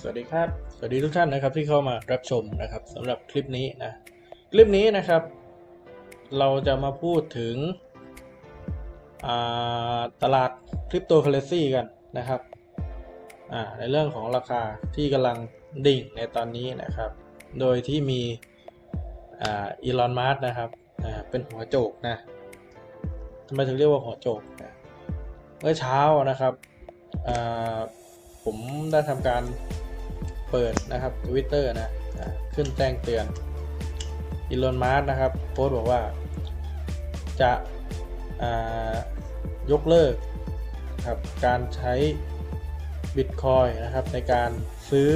สวัสดีครับ สวัสดีทุกท่านนะครับที่เข้ามารับชมนะครับสำหรับคลิปนี้นะคลิปนี้นะครับ เราจะมาพูดถึงตลาดคริปโตเคอเรซีกันนะครับในเรื่องของราคาที่กำลังดิ่งในตอนนี้นะครับ โดยที่มีอีลอนมัสนะครับเป็นหัวโจกนะทำไมถึงเรียกว่าหัวโจกนะเมื่อเช้านะครับ ผมได้ทำการเปิดนะครับ Twitter นะขึ้นแจ้งเตือนอีลอนมัสนะครับโพสต์บอกว่าจะายกเลิกครับการใช้บิตคอยนะครับในการซื้อ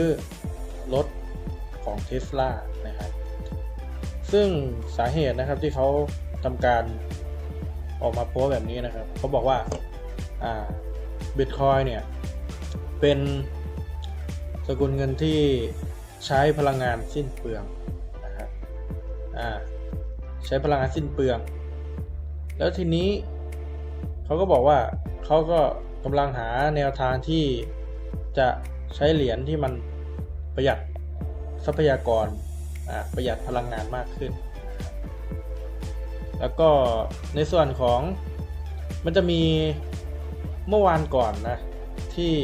รถของ t ท s l a นะครับซึ่งสาเหตุนะครับที่เขาทำการออกมาโพสต์แบบนี้นะครับเขาบอกว่าอ่า บิตคอยเนี่ย เป็นสกุลเงินที่ใช้พลังงานสิ้นเปลืองนะครับอ่าใช้พลังงานสิ้นเปลือง แล้วทีนี้เขาก็บอกว่าเขาก็กำลังหาแนวทางที่จะใช้เหรียญที่มันประหยัดทรัพยากรประหยัดพลังงานมากขึ้น แล้วก็ในส่วนของมันจะมี เมื่อวานก่อนนะ ที่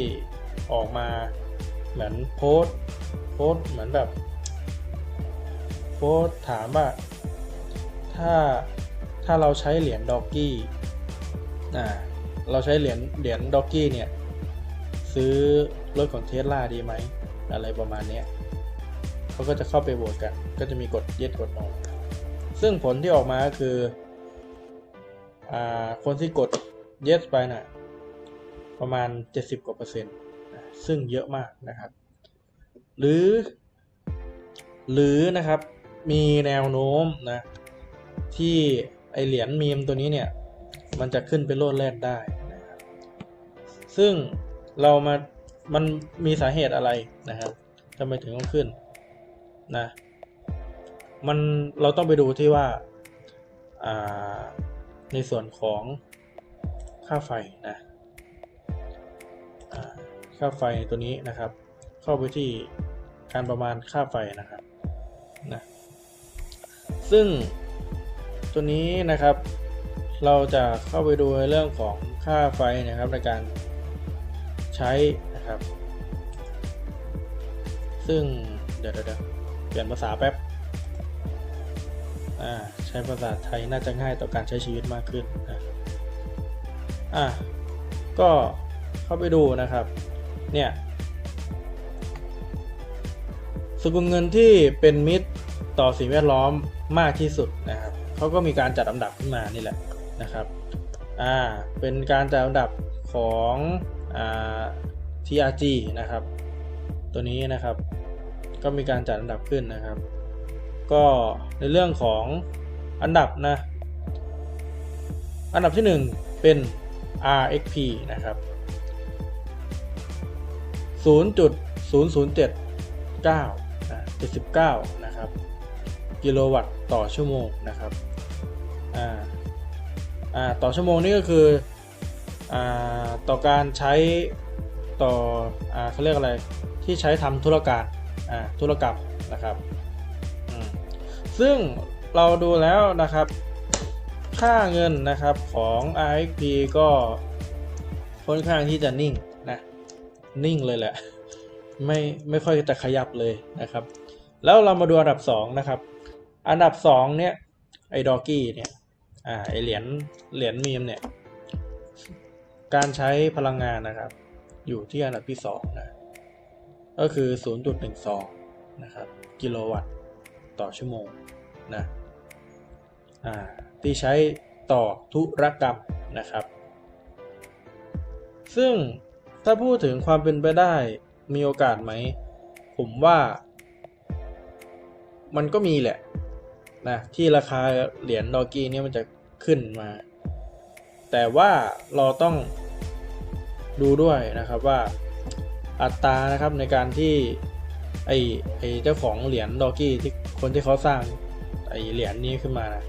ออกมาเหมือนโพส์โพส์เหมือนแบบโพส์ถามว่า ถ้าถ้าเราใช้เหรียญด็อกกี้อ่าเราใช้เหรียญเหรียญด็อกกี้เนี่ย ซื้อรถของเทสลาดีไหม อะไรประมาณเนี้ยเขาก็จะเข้าไปโหวตกัน ก็จะมีกดเย็ดกดโนซึ่งผลที่ออกมาก็คือ อ่า คนที่กด yes ไปน่ะ ประมาณ 70 กว่าเปอร์เซ็นต์ซึ่งเยอะมากนะครับ หรือ หรือนะครับมีแนวโน้มนะที่ไอเหรียญมีมตัวนี้เนี่ย มันจะขึ้นไปโลดแล่นได้นะครับซึ่งเรามามันมีสาเหตุอะไรนะครับทำไมถึงต้องขึ้นนะมันเราต้องไปดูที่ว่าในส่วนของค่าไฟนะ ค่าไฟตัวนี้นะครับ เข้าไปที่การประมาณค่าไฟนะครับนะซึ่งตัวนี้นะครับ เราจะเข้าไปดูในเรื่องของค่าไฟนะครับในการใช้นะครับ ซึ่งเดี๋ยวเดี๋ยวเปลี่ยนภาษาแป๊บอ่าใช้ภาษาไทยน่าจะง่ายต่อการใช้ชีวิตมากขึ้นนะอะก็เข้าไปดูนะครับ เนี่ยสกุลเงินที่เป็นมิตรต่อสิ่งแวดล้อมมากที่สุดนะครับเขาก็มีการจัดอันดับขึ้นมานี่แหละนะครับอ่าเป็นการจัดอันดับของอ่า TRG นะครับ ตัวนี้นะครับ ก็มีการจัดอันดับขึ้นนะครับ ก็ในเรื่องของอันดับนะ อันดับที่ 1 เป็น RXP นะครับ 0.0079นะ79 นะครับ กิโลวัตต์ต่อชั่วโมงนะครับอ่าอ่าต่อชั่วโมงนี่ก็คืออ่าต่อการใช้ต่ออ่าเขาเรียกอะไรที่ใช้ทำธุรการอ่าธุรกรรมนะครับอืมซึ่งเราดูแล้วนะครับ ค่าเงินนะครับของ RXP ก็ค่อนข้างที่จะนิ่ง นิ่งเลยแหละ ไม่ไม่ค่อยจะขยับเลยนะครับ แล้วเรามาดูอันดับ2นะครับ อันดับ2เนี่ยไอ้ดอกกี้เนี่ยอ่าไอเหรียญเหรียญมีมเนี่ยการใช้พลังงานนะครับ อยู่ที่อันดับที่2นะก็คือ 0.12 นะครับ กิโลวัตต์ต่อชั่วโมงนะอ่าที่ใช้ต่อธุรกรรมนะครับ ซึ่ง ถ้าพูดถึงความเป็นไปได้มีโอกาสไหม ผมว่ามันก็มีแหละนะที่ราคาเหรียญดอกี้เนี่ยมันจะขึ้นมา แต่ว่าเราต้องดูด้วยนะครับว่าอัตรานะครับในการที่ไอไอเจ้าของเหรียญดอกี้ที่คนที่เขาสร้างไอเหรียญนี้ขึ้นมานะ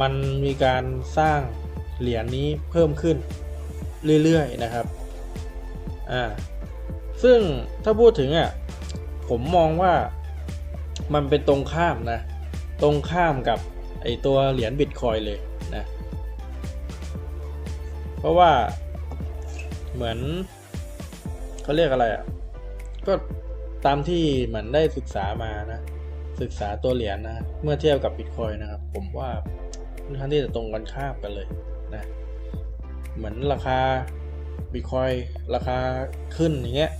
มันมีการสร้างเหรียญนี้เพิ่มขึ้นเรื่อยๆนะครับ อ่าซึ่งถ้าพูดถึงอะผมมองว่ามันเป็นตรงข้ามนะ ตรงข้ามกับไอตัวเหรียญบิตคอยเลยนะ เพราะว่าเหมือนเขาเรียกอะไรอะ ก็ตามที่เหมือนได้ศึกษามานะ ศึกษาตัวเหรียญนะเมื่อเทียบกับบิตคอยนะครับ ผมว่าค่อนข้างที่จะตรงกันข้ามกันเลยนะ เหมือนราคา บิตคอยราคาขึ้นอย่างเงี้ย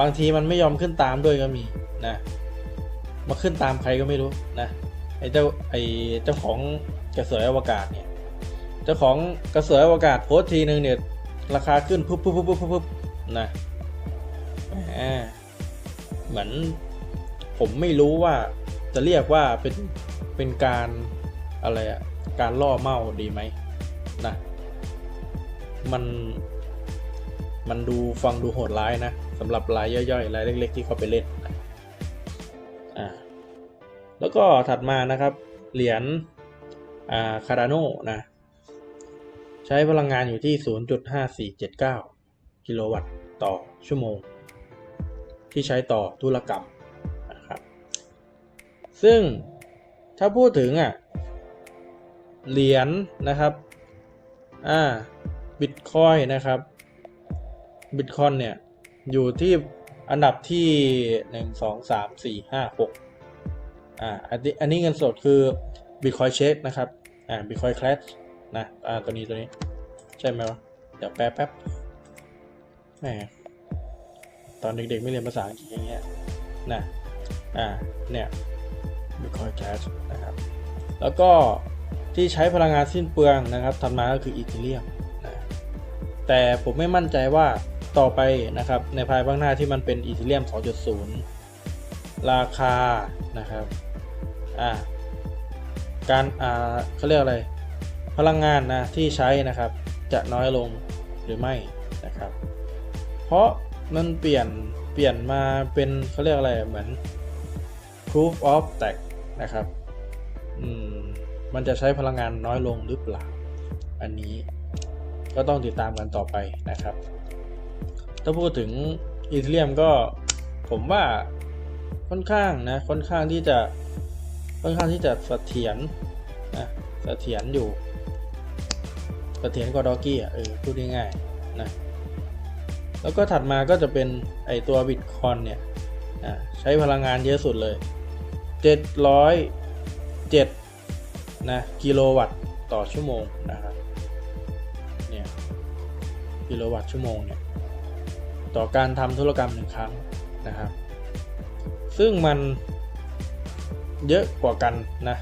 บางทีมันไม่ยอมขึ้นตามด้วยก็มีนะมาขึ้นตามใครก็ไม่รู้นะไอ้เจ้าไอ้เจ้าของกระสวยอวกาศเนี่ยเจ้าของกระสวยอวกาศโพสทีหนึ่งเนี่ยราคาขึ้นปุ๊บปุ๊บปุ๊บปุ๊บปุ๊บนะแหมเหมือนผมไม่รู้ว่าจะเรียกว่าเป็นเป็นการอะไรอะการล่อเมาดีไหมนะมัน มันดูฟังดูโหดร้ายนะสำหรับรายย่อยๆรายเล็ก ๆ ที่เขาไปเล่นอ่าแล้วก็ถัดมานะครับ เหรียญอ่าคาราโนนะใช้พลังงานอยู่ที่ 0.5479 กิโลวัตต์ต่อชั่วโมง ที่ใช้ต่อธุรกรรมนะครับซึ่งถ้าพูดถึงอะเหรียญนะครับอ่าบิตคอยนะครับ บิตคอยเนี่ยอยู่ที่อันดับที่หนึ่งสองสามสี่ห้าหกอ่าอันนี้อันนี้เงินสดคือ Bitcoin Check นะครับอ่า Bitcoin Cash นะอ่าตัวนี้ตัวนี้ ใช่ไหมวะเดี๋ยวแป๊บแป๊บแหมตอนเด็กๆไม่เรียนภาษาอังกฤษอย่างเงี้ยนะอ่าเนี่ย Bitcoin Cash นะครับแล้วก็ที่ใช้พลังงานสิ้นเปลืองนะครับถัดมาก็คืออีเทเรียมนะแต่ผมไม่มั่นใจว่า ต่อไปนะครับในภายภาคหน้าที่มันเป็นอีเทเรียม 2.0 ราคานะครับอ่าการอ่าเขาเรียกอะไร พลังงานนะที่ใช้นะครับจะน้อยลงหรือไม่นะครับ เพราะมันเปลี่ยนเปลี่ยนมาเป็นเขาเรียกอะไรเหมือน proof of stake นะครับอืมมันจะใช้พลังงานน้อยลงหรือเปล่า อันนี้ก็ต้องติดตามกันต่อไปนะครับ ถ้าพูดถึงอีเทเรียมก็ผมว่าค่อนข้างนะค่อนข้างที่จะค่อนข้างที่จะเสถียรนะเสถียรอยู่เสถียรกว่าดอกกี้อะเออพูดง่ายๆนะแล้วก็ถัดมาก็จะเป็นไอตัวบิตคอยเนี่ยอะใช้พลังงานเยอะสุดเลย 707นะกิโลวัตต์ต่อชั่วโมงนะครับเนี่ยกิโลวัตต์ชั่วโมงเนี่ย ต่อการทำธุรกรรมหนึ่งครั้งนะครับ ซึ่งมันเยอะกว่ากันนะ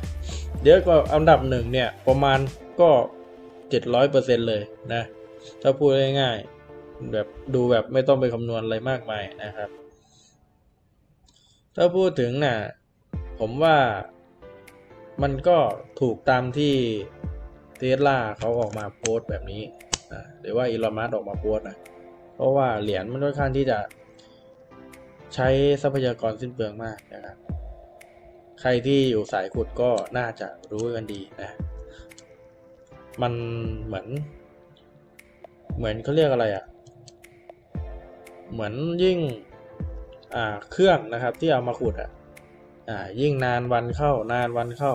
เยอะกว่าอันดับหนึ่งเนี่ยประมาณก็ 700%เลยนะ ถ้าพูดง่ายๆแบบดูแบบไม่ต้องไปคำนวณอะไรมากมายนะครับ ถ้าพูดถึงน่ะผมว่ามันก็ถูกตามที่เทสลาเขาออกมาโพสต์แบบนี้นะหรือว่าอีลอนมัสออกมาโพสต์นะ ราะว่าเหรียญมันค่อนข้างที่จะ ใช้ทรัพยากรสิ้นเปลืองมากนะครับ ใครที่อยู่สายขุดก็น่าจะรู้กันดีนะ มันเหมือน เหมือนเขาเรียกอะไรอะ่ะ เหมือนยิ่ง อ่าเครื่องนะครับที่เอามาขุดอะ่ะอ่ายิ่งนานวันเข้านานวันเข้า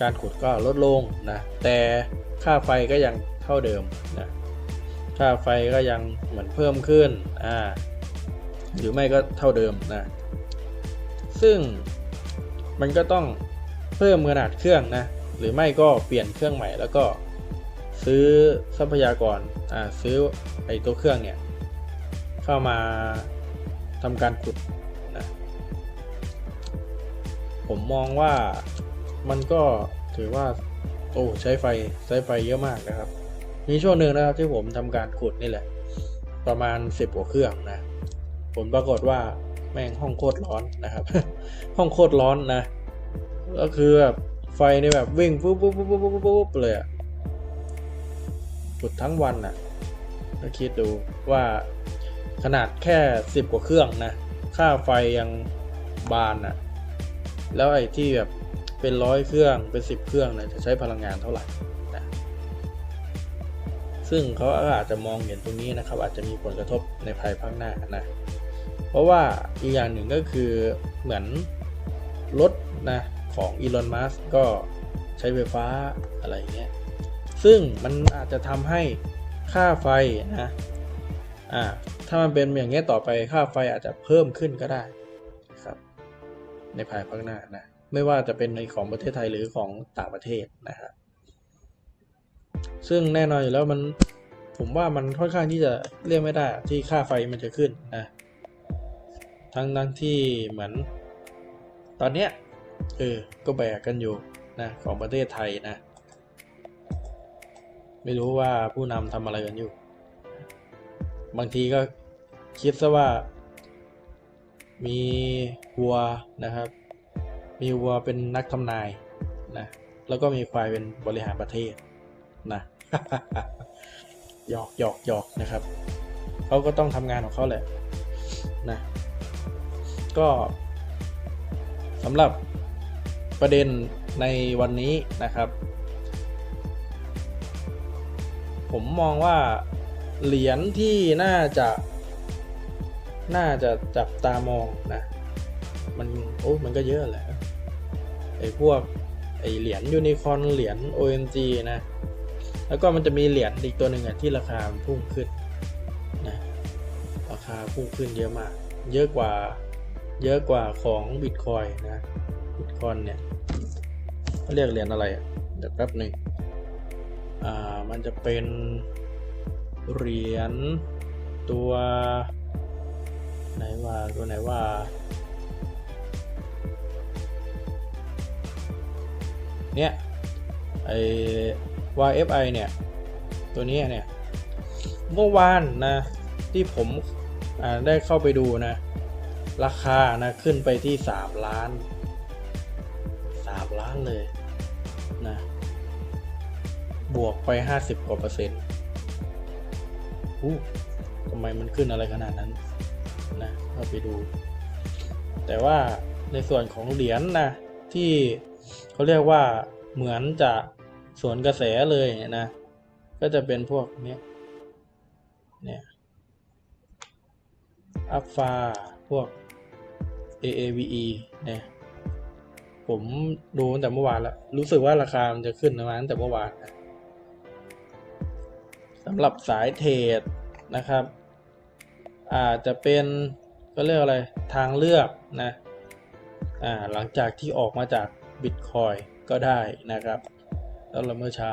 การขุดก็ลดลงนะ แต่ค่าไฟก็ยังเท่าเดิมนะ ค่าไฟก็ยังเหมือนเพิ่มขึ้นอ่าหรือไม่ก็เท่าเดิมนะ ซึ่งมันก็ต้องเพิ่มขนาดเครื่องนะ หรือไม่ก็เปลี่ยนเครื่องใหม่แล้วก็ซื้อทรัพยากรอ่าซื้อไอ้ตัวเครื่องเนี่ยเข้ามาทำการขุดนะผมมองว่ามันก็ถือว่าโอ้ใช้ไฟใช้ไฟเยอะมากนะครับ มีช่วงหนึ่งนะครับที่ผมทำการขุดนี่แหละ ประมาณสิบกว่าเครื่องนะผลปรากฏว่าแม่งห้องโคตรร้อนนะครับ ห้องโคตรร้อนนะ ก็คือแบบไฟในแบบวิ่งปุ๊บปุ๊บปุ๊บปุ๊บปุ๊บปุ๊บเลยอะขุดทั้งวันน่ะก็คิดดูว่าขนาดแค่สิบกว่าเครื่องนะ ค่าไฟยังบานอะแล้วไอ้ที่แบบเป็นร้อยเครื่องเป็นสิบเครื่องเนะจะใช้พลังงานเท่าไหร่ ซึ่งเขาอาจจะมองเห็นตรงนี้นะครับ อาจจะมีผลกระทบในภายภาคหน้านะเพราะว่าอีกอย่างหนึ่งก็คือเหมือนรถนะของอีลอนมัสก็ใช้ไฟฟ้าอะไรเงี้ยซึ่งมันอาจจะทำให้ค่าไฟนะอ่าถ้ามันเป็นอย่างเงี้ยต่อไปค่าไฟอาจจะเพิ่มขึ้นก็ได้ครับ ในภายภาคหน้านะไม่ว่าจะเป็นในของประเทศไทยหรือของต่างประเทศนะครับ ซึ่งแน่นอนอยู่แล้วมันผมว่ามันค่อนข้างที่จะเรียกไม่ได้ที่ค่าไฟมันจะขึ้นนะทั้งทั้งที่เหมือน ตอนเนี้ยเออก็แบกกันอยู่นะของประเทศไทยนะ ไม่รู้ว่าผู้นำทำอะไรกันอยู่ บางทีก็คิดซะว่า มีวัวนะครับ มีวัวเป็นนักทำนายนะแล้วก็มีควายเป็นบริหารประเทศ นะหยอกหยอกหยอกนะครับเขาก็ต้องทำงานของเขาแหละนะก็สำหรับประเด็นในวันนี้นะครับ ผมมองว่าเหรียญที่น่าจะ น่าจะจับตามองนะ มันโอ้มันก็เยอะแหละไอ้พวกไอ้เหรียญยูนิคอนเหรียญ OMG นะ แล้วก็มันจะมีเหรียญอีกตัวหนึ่งอะที่ราคาพุ่งขึ้นนะราคาพุ่งขึ้นเยอะมาก เยอะกว่าเยอะกว่าของบิตคอยนะบิตคอยเนี่ยเขาเรียกเหรียญอะไรอะเดี๋ยวแป๊บหนึ่งอ่ามันจะเป็นเหรียญตัวไหนว่าตัวไหนว่าเนี่ยไอ YFI เนี่ย ตัวนี้เนี่ย เมื่อวานนะ ที่ผมได้เข้าไปดูนะ ราคานะ ขึ้นไปที่ 3 ล้าน 3 ล้านเลยนะ บวกไป 50 กว่าเปอร์เซ็นต์อู้ทำไมมันขึ้นอะไรขนาดนั้นนะเข้าไปดู แต่ว่าในส่วนของเหรียญนะที่เขาเรียกว่าเหมือนจะ สวนกระแสเลยนะ ก็จะเป็นพวกนี้เนี่ยอัฟฟาพวก AAVE เนี่ยผมดูตั้งแต่เมื่อวานแล้วรู้สึกว่าราคามันจะขึ้นมาตั้งแต่เมื่อวานนะสำหรับสายเทรดนะครับ อาจจะเป็นก็เรียกอะไรทางเลือกนะอ่าหลังจากที่ออกมาจากบิตคอยก็ได้นะครับ แล้วเราเมื่อเช้า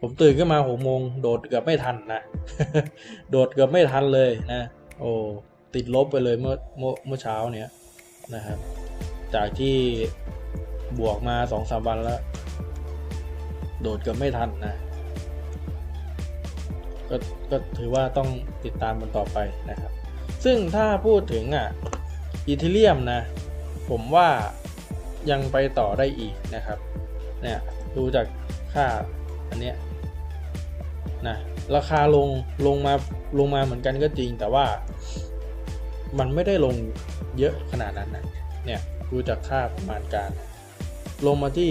ผมตื่นขึ้นมาหกโมงโดดเกือบไม่ทันนะ โดดเกือบไม่ทันเลยนะ โอ้ติดลบไปเลยเมื่อเมื่อเมื่อเช้าเนี้ยนะครับ จากที่บวกมาสองสามวันแล้ว โดดเกือบไม่ทันนะก็ก็ถือว่าต้องติดตามมันต่อไปนะครับ ซึ่งถ้าพูดถึงอะอีเทเรียมนะ ผมว่ายังไปต่อได้อีกนะครับ เนี่ย ดูจาก ค่าอันเนี้ยนะราคาลงลงมาลงมาเหมือนกันก็จริง แต่ว่ามันไม่ได้ลงเยอะขนาดนั้นนะเนี่ยดูจากค่าประมาณการ ลงมาที่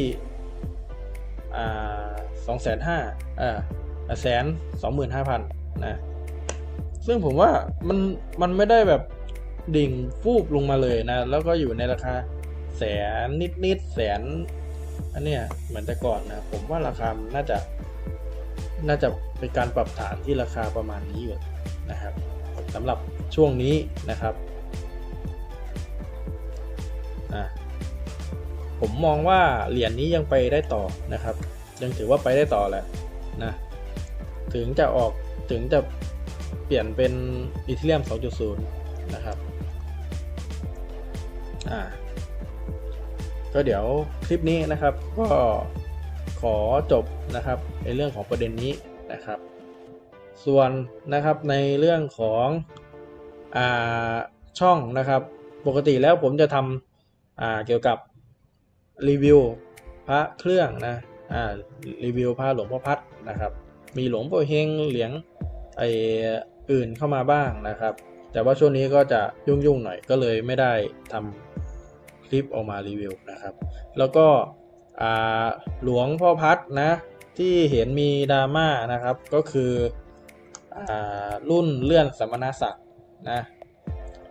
อ่าสองแสนห้าอ่าแสนสองหมื่นห้าพันนะซึ่งผมว่ามันมันไม่ได้แบบดิ่งฟูบลงมาเลยนะ แล้วก็อยู่ในราคาแสนนิดนิดๆแสน อันเนี้ยเหมือนแต่ก่อนนะผมว่าราคามน่าจะน่าจะเป็นการปรับฐานที่ราคาประมาณนี้อยู่นะครับสำหรับช่วงนี้นะครับอะผมมองว่าเหรียญนี้ยังไปได้ต่อนะครับ ยังถือว่าไปได้ต่อแหละนะถึงจะออกถึงจะเปลี่ยนเป็นอีเทเรียม 2.0 นะครับอ่า ก็เดี๋ยวคลิปนี้นะครับก็ขอจบนะครับในเรื่องของประเด็นนี้นะครับ ส่วนนะครับในเรื่องของอ่าช่องนะครับ ปกติแล้วผมจะทำอ่าเกี่ยวกับรีวิวพระเครื่องนะอ่ารีวิวพระหลวงพ่อพัดนะครับ มีหลวงพ่อเฮงเหลียงไออื่นเข้ามาบ้างนะครับ แต่ว่าช่วงนี้ก็จะยุ่งๆหน่อยก็เลยไม่ได้ทำ คลิปออกมารีวิวนะครับ แล้วก็หลวงพ่อพัดนะที่เห็นมีดราม่านะครับก็คืออรุ่นเลื่อนสมณศักดิ์นะ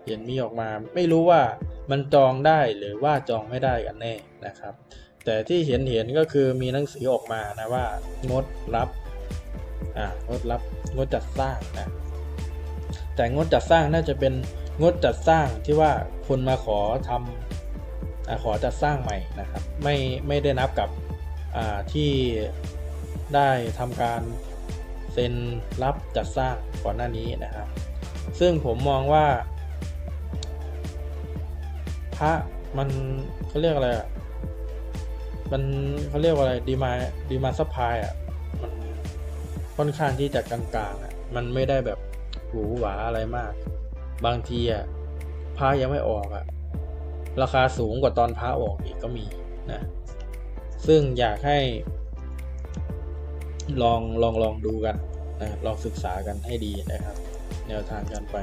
เห็นมีออกมาไม่รู้ว่ามันจองได้หรือว่าจองไม่ได้กันแน่นะครับ แต่ที่เห็นเห็นก็คือมีหนังสือออกมานะว่างดรับอ่างดรับงดจัดสร้างนะแต่งดจัดสร้างน่าจะเป็นงดจัดสร้างที่ว่าคนมาขอทำอา ขอจัดสร้างใหม่นะครับ ไม่ไม่ได้นับกับที่ได้ทำการเซ็นรับจัดสร้างก่อนหน้านี้นะครับ ซึ่งผมมองว่า พระมันเขาเรียกอะไรอะมันเขาเรียกว่าอะไรดีมาดีมาซัพพลายอะมันค่อนข้างที่จะกลางๆอะมันไม่ได้แบบหูหราอะไรมาก บางทีอะพระยังไม่ออกอะ ราคาสูงกว่าตอนพระออกอีกก็มีนะซึ่งอยากให้ลองลองลองดูกันนะครับลองศึกษากันให้ดีนะครับ แนวทางการไป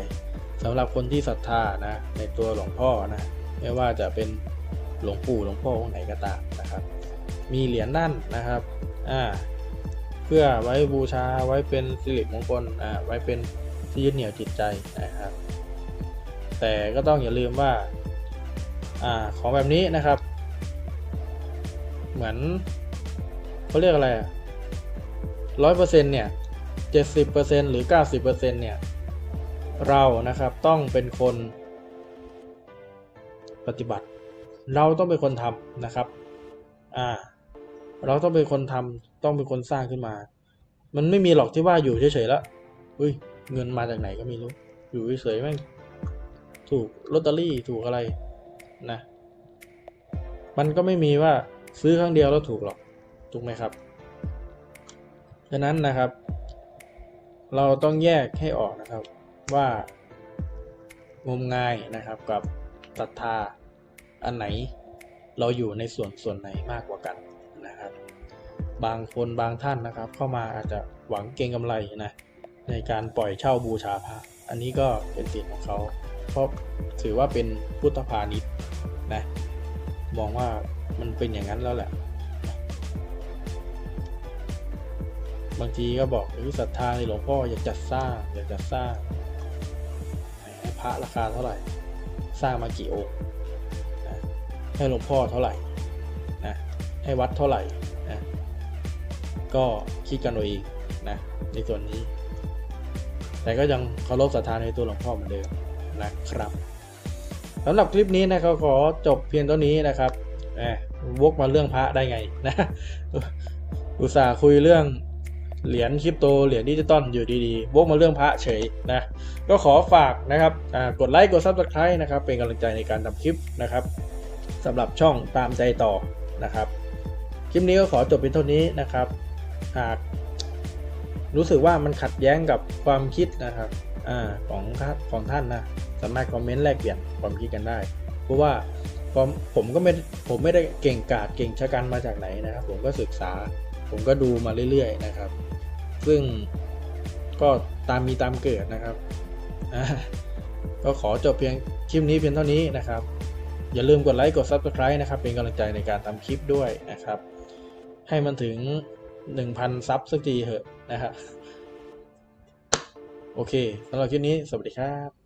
สำหรับคนที่ศรัทธานะในตัวหลวงพ่อนะไม่ว่าจะเป็นหลวงปู่หลวงพ่อองค์ไหนก็ตามนะครับ มีเหรียญนั่นนะครับอ่าเพื่อไว้บูชาไว้เป็นสิริมงคลอ่าไว้เป็นที่ยึดเหนี่ยวจิตใจนะครับ แต่ก็ต้องอย่าลืมว่า อของแบบนี้นะครับ เหมือนเขาเรียกอะไรร้อยเปอร์เซ็นเนี่ยเจ็ดสิบเปอร์เซ็นหรือเก้าสิบเปอร์เซ็นเนี่ย เรานะครับต้องเป็นคนปฏิบัติ เราต้องเป็นคนทำนะครับ อ่า เราต้องเป็นคนทำต้องเป็นคนสร้างขึ้นมา มันไม่มีหรอกที่ว่าอยู่เฉยๆแล้วอุ้ยเงินมาจากไหนก็ไม่รู้ อยู่เฉยๆแม่งถูกลอตเตอรี่ถูกอะไร นะ มันก็ไม่มีว่าซื้อครั้งเดียวแล้วถูกหรอก ถูกไหมครับฉะนั้นนะครับ เราต้องแยกให้ออกนะครับว่างมงายนะครับกับศรัทธาอันไหนเราอยู่ในส่วนส่วนไหนมากกว่ากันนะครับ บางคนบางท่านนะครับ เข้ามาอาจจะหวังเก็งกำไรนะในการปล่อยเช่าบูชาพระอันนี้ก็เป็นสิทธิ์ของเขาเพราะถือว่าเป็นพุทธพาณิชย์ นะ มองว่ามันเป็นอย่างนั้นแล้วแหละ บางทีก็บอกเออศรัทธาในหลวงพ่ออยากจัดสร้างอยากจัดสร้างแหมพระราคาเท่าไหร่ สร้างมากี่องค์นะให้หลวงพ่อเท่าไหร่นะให้วัดเท่าไหร่นะก็คิดกันเอาเองนะในส่วนนี้ แต่ก็ยังเคารพศรัทธาในตัวหลวงพ่อเหมือนเดิมนะครับ สำหรับคลิปนี้นะครับขอจบเพียงเท่านี้นะครับแหมวกมาเรื่องพระได้ไงนะอุตส่าห์คุยเรื่องเหรียญคริปโตเหรียญดิจิตอลอยู่ดีๆวกมาเรื่องพระเฉยนะ ก็ขอฝากนะครับกดไลค์กด Subscribe นะครับ เป็นกำลังใจในการทำคลิปนะครับสำหรับช่องตามใจต่อนะครับ คลิปนี้ก็ขอจบเพียงเท่านี้นะครับ หากรู้สึกว่ามันขัดแย้งกับความคิดนะครับ อของของท่านนะสามารถคอมเมนต์แลกเปลี่ยนความคิดกันได้ เพราะว่าผมก็ไม่ผมไม่ได้เก่งกาจเก่งชะกันมาจากไหนนะครับ ผมก็ศึกษา ผมก็ดูมาเรื่อยๆนะครับ ซึ่งก็ตามมีตามเกิดนะครับก็ขอจบเพียงคลิปนี้เพียงเท่านี้นะครับ อย่าลืมกดไลค์กด Subscribe นะครับ เป็นกำลังใจในการทำคลิปด้วยนะครับ ให้มันถึง 1,000 ซับสักทีเถอะนะครับ โอเคสำหรับคลิปนี้ สวัสดีครับ